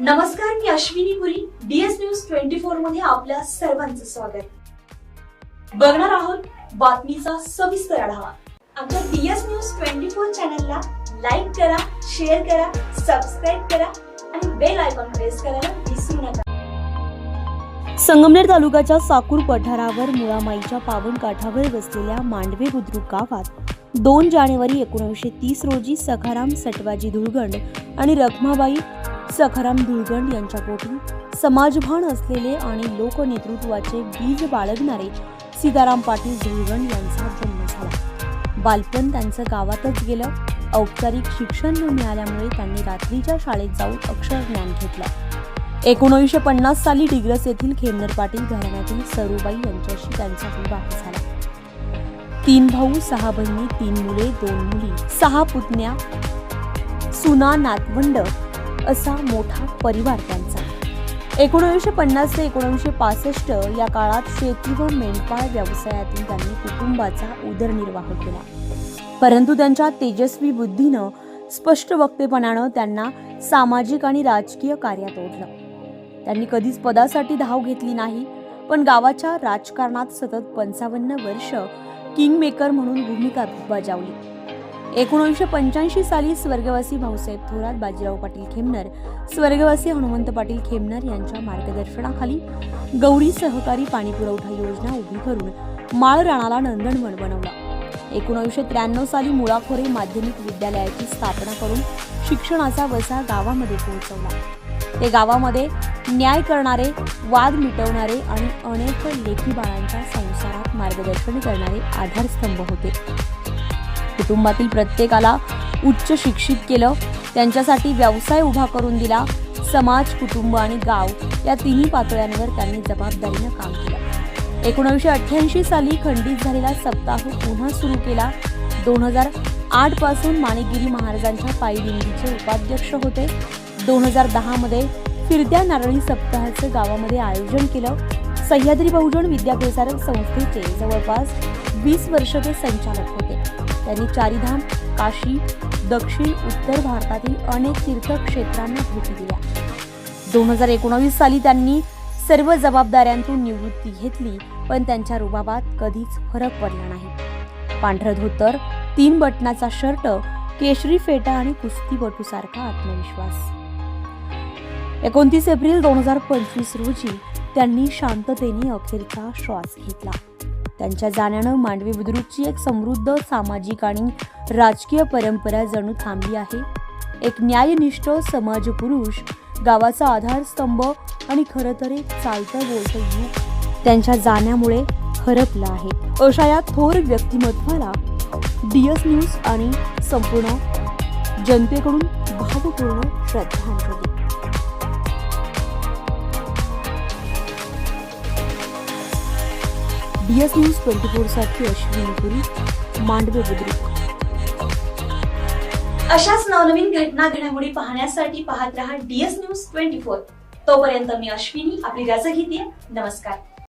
नमस्कार मी Ashwini Puri DS news twenty फोरमध्ये आपल्या सर्वांचं स्वागत. बघणार आहोत बातमीचा सविस्तर आढावा. आमच्या डीएस न्यूज ट्वेंटी फोर चॅनलला लाईक करा शेअर करा सबस्क्राईब करा आणि बेल आयकॉन प्रेस करायला विसरू नका. संगमनेर तालुक्याच्या साकूर पठारावर मुळामाईच्या पावन काठावर वसलेल्या मांडवे बुद्रुक गावात दोन जानेवारी एकोणीसशे तीस रोजी सखाराम सटवाजी धुळगंड आणि रखमाबाई सखाराम धुळगंड यांच्या पोटी समाजभान असलेले आणि लोकनेतृत्वाचे बीज बाळगणारे सीताराम पाटील धुळगंड यांचा जन्म झाला. बालपण त्यांचं गावातच गेलं. औपचारिक शिक्षण न मिळाल्यामुळे त्यांनी रात्रीच्या शाळेत जाऊन अक्षरज्ञान घेतलं. एकोणीसशे पन्नास साली डिग्रस येथील खेमनर पाटील घराण्यातील सरूबाई यांच्याशी त्यांचा विवाह झाला. तीन भाऊ सहा बहिणी तीन मुले दोन मुली सहा पुतण्या सुना नातवंड असा मोठा परिवार त्यांचा. एकोणीसशे पन्नास ते एकोणीसशे पासष्ट या काळात शेती व मेंढपाळ व्यवसायातून त्यांनी कुटुंबाचा उदरनिर्वाह केला. परंतु त्यांच्या तेजस्वी बुद्धीनं स्पष्ट वक्तेपणानं त्यांना सामाजिक आणि राजकीय कार्यात ओढलं. त्यांनी कधीच पदासाठी धाव घेतली नाही पण गावाच्या राजकारणात सतत पंचावन्न वर्ष किंगमेकर म्हणून भूमिका बजावली. एकोणीसशे पंच्याऐंशी साली स्वर्गवासी भाऊसाहेब थोरात बाजीराव पाटील खेमनर स्वर्गवासी हनुमंत पाटील खेमनर यांच्या मार्गदर्शनाखाली गौरी सहकारी पाणीपुरवठा योजना उभी करून माळ राणाला नंदनवन बनवला. एकोणीसशे त्र्याण्णव साली मुळाखोरे माध्यमिक विद्यालयाची स्थापना करून शिक्षणाचा वसा गावामध्ये पोहोचवला. ते गावामध्ये न्याय करणारे वाद मिटवणारे आणि अनेक लेखी बाळांच्या संसारात मार्गदर्शन करणारे आधारस्तंभ होते. कुटुंबातील प्रत्येकाला उच्च शिक्षित केलं त्यांच्यासाठी व्यवसाय उभा करून दिला समाज कुटुंब आणि गाव या तिन्ही पातळ्यांवर त्यांनी जबाबदारीनं काम केलं. एकोणीसशे अठ्ठ्याऐंशी साली खंडित झालेला सप्ताह पुन्हा सुरू केला. दोन हजार आठपासून माणिकगिरी महाराजांच्या पायदिंडीचे उपाध्यक्ष होते. दोन हजार दहामध्ये फिरत्या नारळी सप्ताहाचं गावामध्ये आयोजन केलं. सह्याद्री बहुजन विद्याप्रसारक संस्थेचे जवळपास वीस वर्ष ते संचालक होते. त्यांनी चारीधाम काशी दक्षिण उत्तर भारतातील अनेक तीर्थक्षेत्रांना भेटी दिल्या. दोन हजार एकोणावीस साली त्यांनी सर्व जबाबदाऱ्यांतून निवृत्ती घेतली पण त्यांच्या रुबाबात कधीच फरक पडला नाही. पांढरं धोतर तीन बटनाचा शर्ट केशरी फेटा आणि कुस्तीपटूसारखा आत्मविश्वास. एकोणतीस एप्रिल दोन हजार पंचवीस रोजी त्यांनी शांततेने अखेरचा श्वास घेतला. त्यांच्या जाण्यानं मांडवी बुद्रुकची एक समृद्ध सामाजिक आणि राजकीय परंपरा जणू थांबली आहे. एक न्यायनिष्ठ समाजपुरुष गावाचा आधारस्तंभ आणि खरं तरी चालतं बोलतं युग त्यांच्या जाण्यामुळे हरपला आहे. अशा या थोर व्यक्तिमत्वाला डीएस न्यूज आणि संपूर्ण जनतेकडून भावपूर्ण श्रद्धांजली. डीएस न्यूज ट्वेंटी फोरसाठी अश्विनी पुरी मांडवे बुद्रुक. अशाच नवनवीन घटना घडामोडी पाहण्यासाठी पाहत रहा डीएस न्यूज ट्वेंटी फोर. तोपर्यंत मी अश्विनी आपली रजा घेते. नमस्कार.